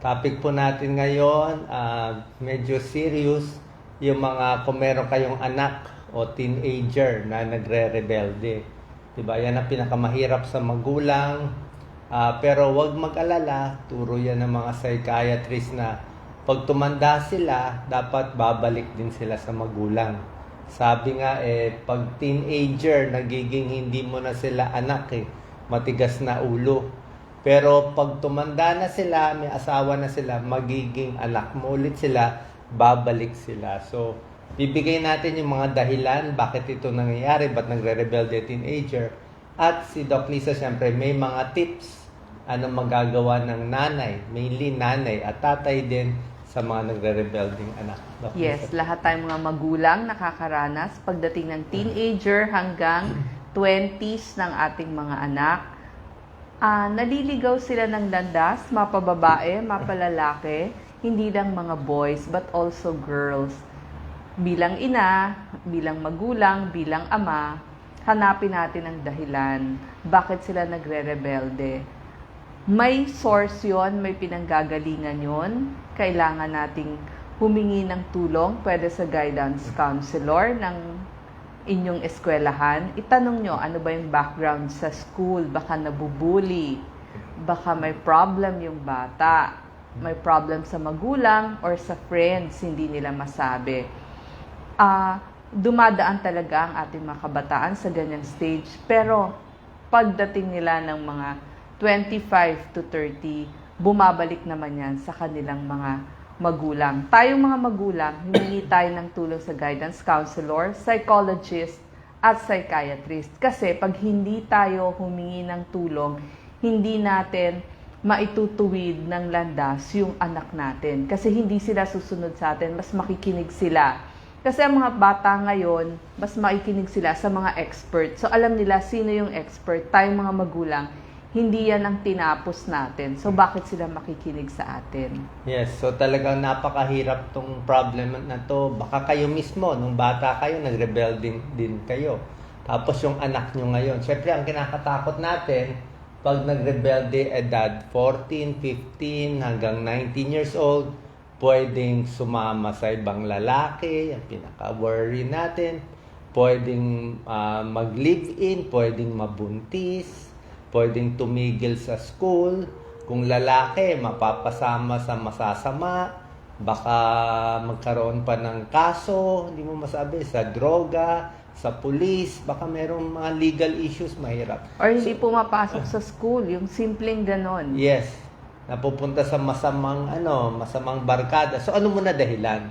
Topic po natin ngayon, ah, medyo serious, yung mga kung meron kayong anak o teenager na nagre-rebelde. Diba? Yan ang pinakamahirap sa magulang. Ah, pero wag mag-alala, turo yan ng mga psychiatrist na pag tumanda sila, dapat babalik din sila sa magulang. Sabi nga eh, pag teenager, nagiging hindi mo na sila anak eh, matigas na ulo. Pero pag tumanda na sila, may asawa na sila, magiging anak mo ulit sila, babalik sila. So, bibigay natin yung mga dahilan bakit ito nangyayari, ba't nagre-rebelde teenager. At si Doc Lisa, siyempre, may mga tips ano magagawa ng nanay, mainly nanay at tatay din sa mga nagre-rebelding anak. Doc Yes, Lisa. lahat tayong mga magulang nakakaranas pagdating ng teenager hanggang 20s ng ating mga anak. Ah, naliligaw sila ng landas, mapababae, mapalalaki, hindi lang mga boys but also girls. Bilang ina, bilang magulang, bilang ama, hanapin natin ang dahilan bakit sila nagre-rebelde. May source yon, may pinanggagalingan yon. Kailangan nating humingi ng tulong, pwede sa guidance counselor ng inyong eskwelahan. Itanong nyo, ano ba yung background sa school? Baka nabubuli, baka may problem yung bata, may problem sa magulang or sa friends, hindi nila masabi. Ah, dumadaan talaga ang ating mga kabataan sa ganyang stage, pero pagdating nila ng mga 25 to 30, bumabalik naman yan sa kanilang mga magulang. Tayong mga magulang, humingi tayo ng tulong sa guidance counselor, psychologist, at psychiatrist. Kasi pag hindi tayo humingi ng tulong, hindi natin maitutuwid ng landas yung anak natin. Kasi hindi sila susunod sa atin, mas makikinig sila. Kasi ang mga bata ngayon, mas makikinig sila sa mga expert. So alam nila sino yung expert, tayong mga magulang, hindi yan ang tinapos natin. So bakit sila makikinig sa atin? Yes, so talagang napakahirap tong problem na to. Baka kayo mismo, nung bata kayo, nag-rebelding din kayo. Tapos yung anak nyo ngayon. Siyempre, ang kinakatakot natin, pag nag-rebelde edad 14, 15, hanggang 19 years old, pwedeng sumama sa ibang lalaki, yung pinaka-worry natin. Pwedeng ah, mag-live-in, pwedeng mabuntis, pwedeng tumigil sa school. Kung lalaki, mapapasama sa masasama. Baka magkaroon pa ng kaso, hindi mo masabi, sa droga, sa pulis. Baka merong mga legal issues, mahirap. Or hindi pumapasok sa school, yung simpleng ganon. Yes, napupunta sa masamang ano, masamang barkada. So ano muna dahilan?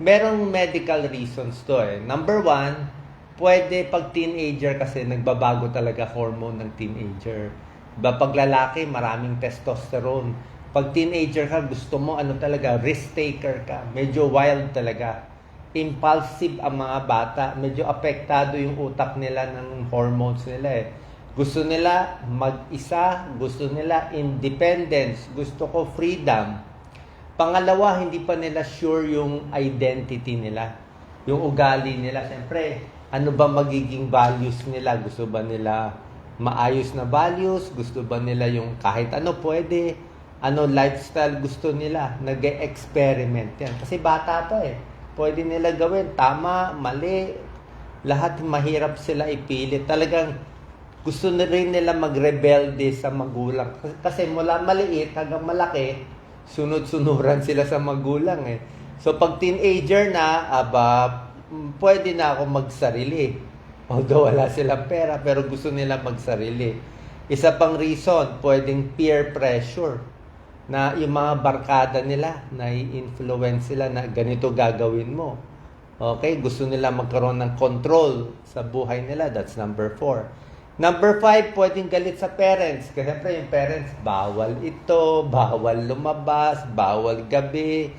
Merong medical reasons to eh. Number one, pwede pag teenager kasi nagbabago talaga hormone ng teenager. Diba pag lalaki, maraming testosterone. Pag teenager ka, gusto mo ano talaga, risk taker ka. Medyo wild talaga. Impulsive ang mga bata. Medyo apektado yung utak nila ng hormones nila eh. Gusto nila mag-isa, gusto nila independence, gusto ko freedom. Pangalawa, hindi pa nila sure yung identity nila, yung ugali nila. Siyempre, ano ba magiging values nila? Gusto ba nila maayos na values? Gusto ba nila yung kahit ano pwede? Ano lifestyle gusto nila? Nag-experiment yan. Kasi bata pa eh. Pwede nila gawin. Tama, mali. Lahat mahirap sila ipilit. Talagang gusto na rin nila magrebelde sa magulang. Kasi mula maliit hanggang malaki, sunod-sunuran sila sa magulang eh. So pag teenager na, aba, pwede na ako magsarili. Although wala silang pera, pero gusto nila magsarili. Isa pang reason, pwedeng peer pressure na yung mga barkada nila, na influence sila na ganito gagawin mo. Okay, gusto nila magkaroon ng control sa buhay nila. That's number four. Number five, pwedeng galit sa parents. Kasi yung parents, bawal ito, bawal lumabas, bawal gabi,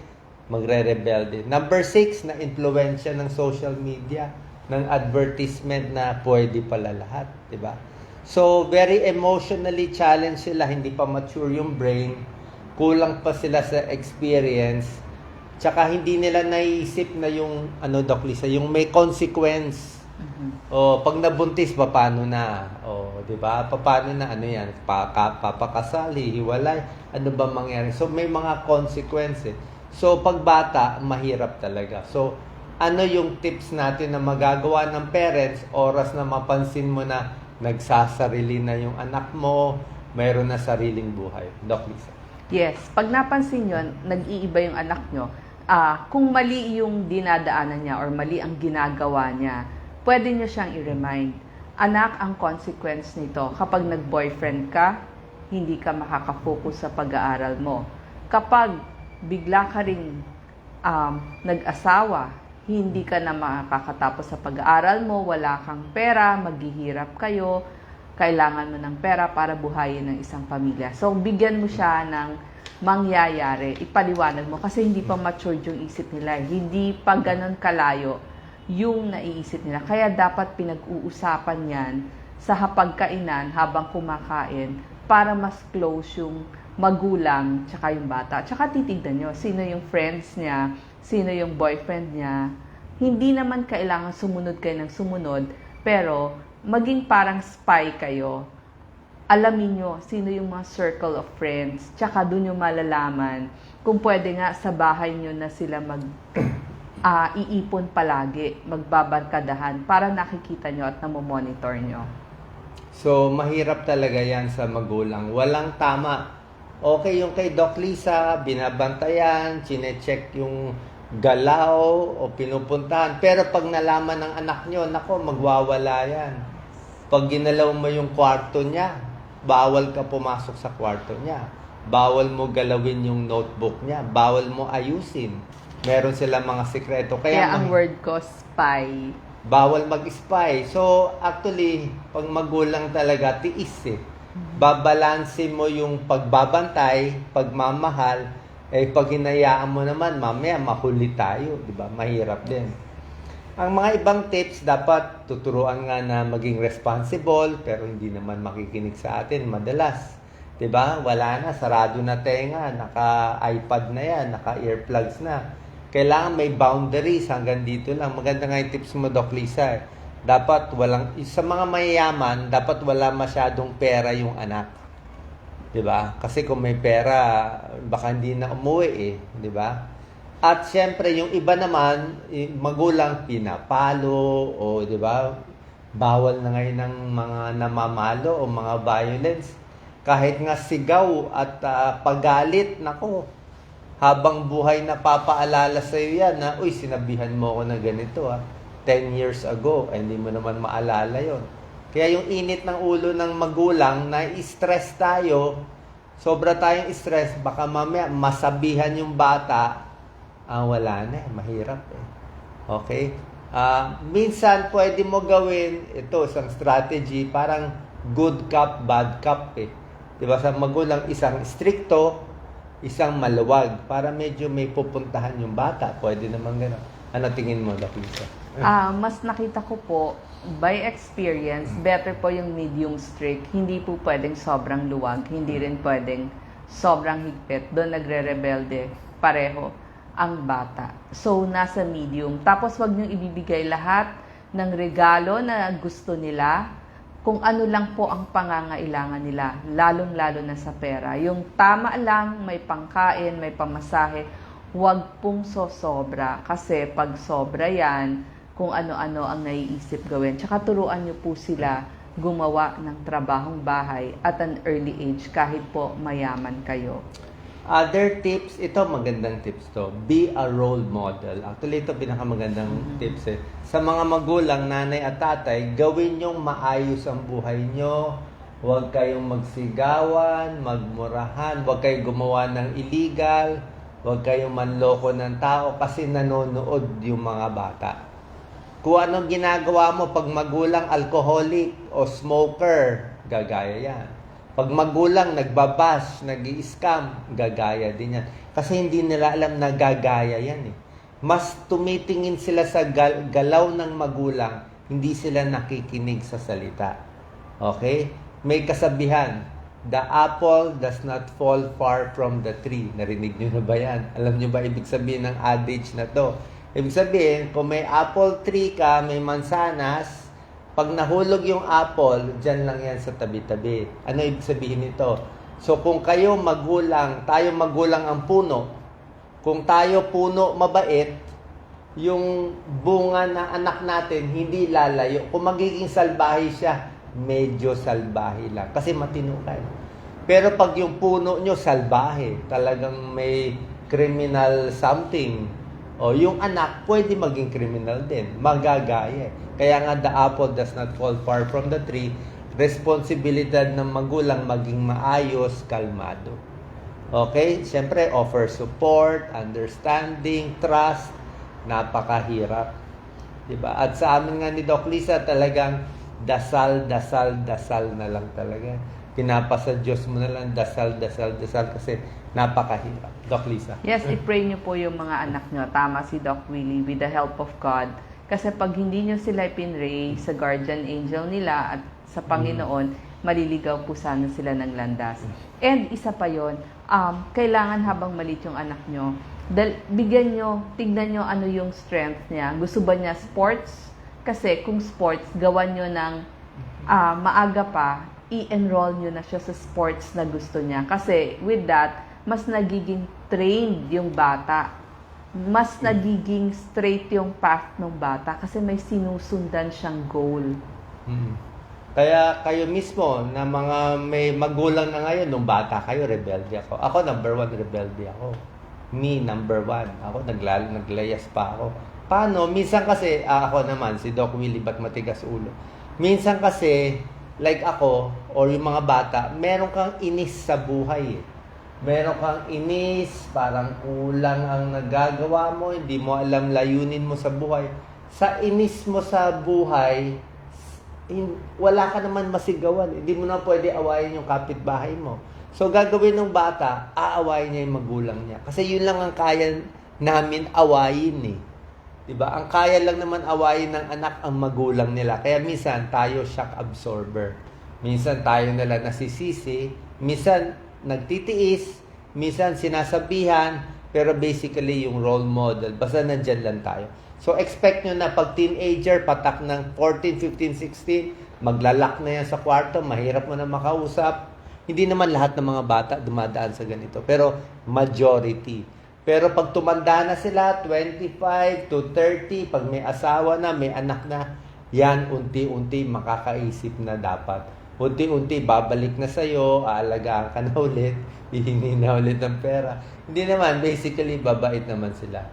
magre-rebelde. Number six, na influensya ng social media, ng advertisement na pwede pala lahat. di ba? So, very emotionally challenged sila, hindi pa mature yung brain, kulang pa sila sa experience, tsaka hindi nila naiisip na yung, ano Doc Lisa, yung may consequence O pag nabuntis, paano na? O, 'di ba? Paano na ano 'yan? Paka, papakasali, hiwalay, ano ba mangyari? So may mga consequences. So pag bata, mahirap talaga. So ano yung tips natin na magagawa ng parents oras na mapansin mo na nagsasarili na yung anak mo, mayroon na sariling buhay. Doc Lisa. Yes, pag napansin nyo, nag-iiba yung anak nyo, ah, kung mali yung dinadaanan niya or mali ang ginagawa niya, pwede nyo siyang i-remind. Anak, ang consequence nito, kapag nag-boyfriend ka, hindi ka makakafocus sa pag-aaral mo. Kapag bigla ka ring um, nag-asawa, hindi ka na makakatapos sa pag-aaral mo, wala kang pera, maghihirap kayo, kailangan mo ng pera para buhayin ng isang pamilya. So, bigyan mo siya ng mangyayari, ipaliwanag mo kasi hindi pa matured yung isip nila. Hindi pa ganun kalayo yung naiisip nila. Kaya dapat pinag-uusapan yan sa hapagkainan habang kumakain para mas close yung magulang tsaka yung bata. Tsaka titignan nyo sino yung friends niya, sino yung boyfriend niya. Hindi naman kailangan sumunod kayo ng sumunod, pero maging parang spy kayo. Alamin nyo sino yung mga circle of friends, tsaka doon nyo malalaman kung pwede nga sa bahay nyo na sila mag ah, iipon palagi, magbabarkadahan para nakikita nyo at namomonitor nyo. So, mahirap talaga yan sa magulang. Walang tama. Okay yung kay Doc Lisa, binabantayan, chinecheck yung galaw o pinupuntahan. Pero pag nalaman ng anak nyo, nako, magwawala yan. Pag ginalaw mo yung kwarto niya, bawal ka pumasok sa kwarto niya. Bawal mo galawin yung notebook niya. Bawal mo ayusin. Meron sila mga sikreto. Kaya, Kaya, ang mahi- word ko, spy. bawal mag-spy. So, actually, pag magulang talaga, tiis eh. Babalansin mo yung pagbabantay, pagmamahal, eh pag hinayaan mo naman, mamaya mahuli tayo, di ba? Mahirap din. Ang mga ibang tips, dapat tuturuan nga na maging responsible, pero hindi naman makikinig sa atin madalas. ba? Wala na, sarado na tenga, naka-iPad na yan, naka-earplugs na. Kailangan may boundaries hanggang dito lang. Maganda nga yung tips mo, Doc Lisa. eh. Dapat walang, sa mga mayayaman, dapat wala masyadong pera yung anak. 'Di ba? Kasi kung may pera, baka hindi na umuwi eh, 'di ba? At syempre yung iba naman, eh, magulang pinapalo o 'di ba? Bawal na ngayon ng mga namamalo o mga violence. Kahit nga sigaw at ah, pagalit, nako, habang buhay na papaalala sa iyo yan na, uy, sinabihan mo ako na ganito ah. 10 years ago, eh, hindi mo naman maalala yon. Kaya yung init ng ulo ng magulang, na-stress tayo, sobra tayong stress, baka mamaya masabihan yung bata, ah, wala na eh, mahirap eh. Okay? Ah, minsan pwede mo gawin, ito, isang strategy, parang good cop, bad cop eh. Diba sa magulang, isang stricto, isang maluwag, para medyo may pupuntahan yung bata. Pwede naman gano'n. Ano tingin mo, Doc Lisa? Ah, mas nakita ko po, by experience, better po yung medium strict. Hindi po pwedeng sobrang luwag, hindi rin pwedeng sobrang higpit. Doon nagre-rebelde pareho ang bata. So, nasa medium. Tapos, wag niyong ibibigay lahat ng regalo na gusto nila kung ano lang po ang pangangailangan nila, lalong-lalo na sa pera. Yung tama lang, may pangkain, may pamasahe, huwag pong sosobra. Kasi pag sobra yan, kung ano-ano ang naiisip gawin. Tsaka turuan niyo po sila gumawa ng trabahong bahay at an early age kahit po mayaman kayo. Other tips, ito magandang tips to. Be a role model. Actually, ito pinakamagandang tips eh. Sa mga magulang, nanay at tatay, gawin yung maayos ang buhay nyo. Huwag kayong magsigawan, magmurahan, huwag kayong gumawa ng illegal, huwag kayong manloko ng tao kasi nanonood yung mga bata. Kung anong ginagawa mo pag magulang alcoholic o smoker, gagaya yan. Pag magulang nagbabash, nag scam gagaya din yan. Kasi hindi nila alam na gagaya yan eh. Mas tumitingin sila sa gal- galaw ng magulang, hindi sila nakikinig sa salita. Okay? May kasabihan, the apple does not fall far from the tree. Narinig nyo na ba yan? Alam nyo ba ibig sabihin ng adage na to? Ibig sabihin, kung may apple tree ka, may mansanas, pag nahulog yung apple, dyan lang yan sa tabi-tabi. Ano ibig sabihin nito? So kung kayo magulang, tayo magulang ang puno, kung tayo puno mabait, yung bunga na anak natin hindi lalayo. Kung magiging salbahe siya, medyo salbahe lang. Kasi matino ka. eh. Pero pag yung puno nyo salbahe, talagang may criminal something, o yung anak, pwede maging criminal din. Magagaya. Kaya nga the apple does not fall far from the tree. Responsibilidad ng magulang maging maayos, kalmado. Okay? Siyempre, offer support, understanding, trust. Napakahirap. Diba? At sa amin nga ni Doc Lisa, talagang dasal, dasal, dasal na lang talaga. Pinapasa Diyos mo na lang, dasal, dasal, dasal kasi napakahirap. Doc Lisa. Yes, i-pray nyo po yung mga anak nyo. Tama si Doc Willie, with the help of God. Kasi pag hindi nyo sila pinray sa guardian angel nila at sa Panginoon, maliligaw po sana sila ng landas. And isa pa yon, um, kailangan habang malit yung anak nyo, dal- bigyan nyo, tignan nyo ano yung strength niya. Gusto ba niya sports? Kasi kung sports, gawan nyo ng ah, maaga pa, i-enroll nyo na siya sa sports na gusto niya. Kasi with that, mas nagiging trained yung bata. Mas nagiging straight yung path ng bata kasi may sinusundan siyang goal. Mm. Kaya kayo mismo na mga may magulang na ngayon, nung bata kayo, rebelde ako. Ako, number one, rebelde ako. Me, number one. Ako, naglalo, naglayas pa ako. Paano? Minsan kasi, ah, ako naman, si Doc Willie, ba't matigas ulo? Minsan kasi, like ako, or yung mga bata, meron kang inis sa buhay eh. Meron kang inis, parang kulang ang nagagawa mo, hindi mo alam layunin mo sa buhay. Sa inis mo sa buhay, wala ka naman masigawan. Hindi mo na pwede awayin yung kapitbahay mo. So, gagawin ng bata, aawayin niya yung magulang niya. Kasi yun lang ang kaya namin awayin eh. 'Di ba? Ang kaya lang naman awayin ng anak ang magulang nila. Kaya minsan tayo shock absorber. Minsan tayo nila nasisisi, minsan nagtitiis, minsan sinasabihan, pero basically yung role model, basta nandyan lang tayo. So expect nyo na pag teenager, patak ng 14, 15, 16, maglalak na yan sa kwarto, mahirap mo na makausap. Hindi naman lahat ng mga bata dumadaan sa ganito, pero majority. Pero pag tumanda na sila, 25 to 30, pag may asawa na, may anak na, yan unti-unti makakaisip na dapat. Unti-unti babalik na sa'yo, aalagaan ka na ulit, hihingi na ulit ng pera. Hindi naman, basically, babait naman sila.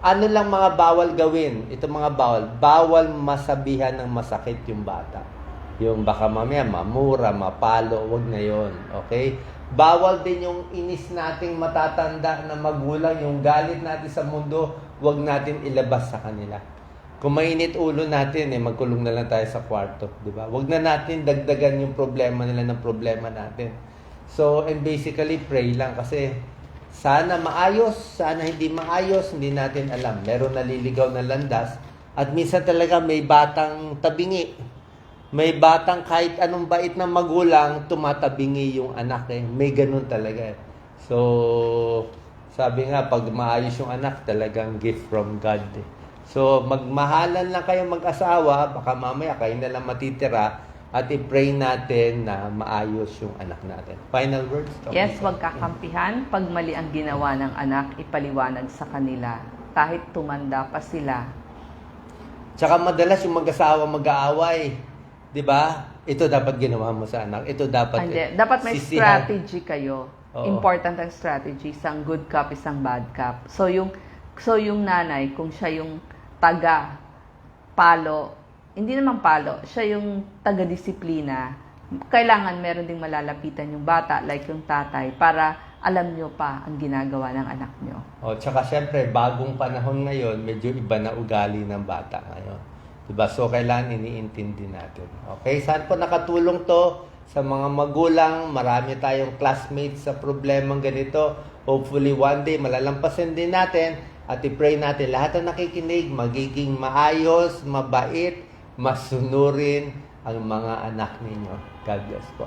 Ano lang mga bawal gawin? Ito mga bawal. Bawal masabihan ng masakit yung bata. Yung baka mamaya mamura, mapalo, wag na yon Okay? Bawal din yung inis nating matatanda na magulang, yung galit natin sa mundo, wag natin ilabas sa kanila. Kung mainit ulo natin, eh, magkulong na lang tayo sa kwarto, di ba? Wag na natin dagdagan yung problema nila ng problema natin. So, and basically, pray lang kasi sana maayos, sana hindi maayos, hindi natin alam. Meron naliligaw na landas at minsan talaga may batang tabingi. May batang kahit anong bait ng magulang, tumatabingi yung anak eh. May ganun talaga eh. So, sabi nga, pag maayos yung anak, talagang gift from God eh. So, magmahalan lang kayo mag-asawa, baka mamaya kayo na lang matitira at i-pray natin na maayos yung anak natin. Final words? Dr. Yes, Lisa? wag kakampihan. Pag mali ang ginawa ng anak, ipaliwanag sa kanila. Kahit tumanda pa sila. Tsaka madalas yung mag-asawa mag-aaway. 'Di ba? Ito dapat ginawa mo sa anak. Ito dapat Hindi, dapat may sisihan. strategy kayo. Oo. Important ang strategy, isang good cop, isang bad cop. So yung so yung nanay, kung siya yung taga palo, hindi naman palo, siya yung taga disiplina. Kailangan meron ding malalapitan yung bata like yung tatay para alam nyo pa ang ginagawa ng anak nyo. O, tsaka syempre, bagong panahon ngayon, medyo iba na ugali ng bata ngayon. Diba? So, kailangan iniintindi natin. Okay? Saan po nakatulong to sa mga magulang? Marami tayong classmates sa problemang ganito. Hopefully, one day, malalampasin din natin at i-pray natin lahat na nakikinig, magiging maayos, mabait, masunurin ang mga anak ninyo. God bless po.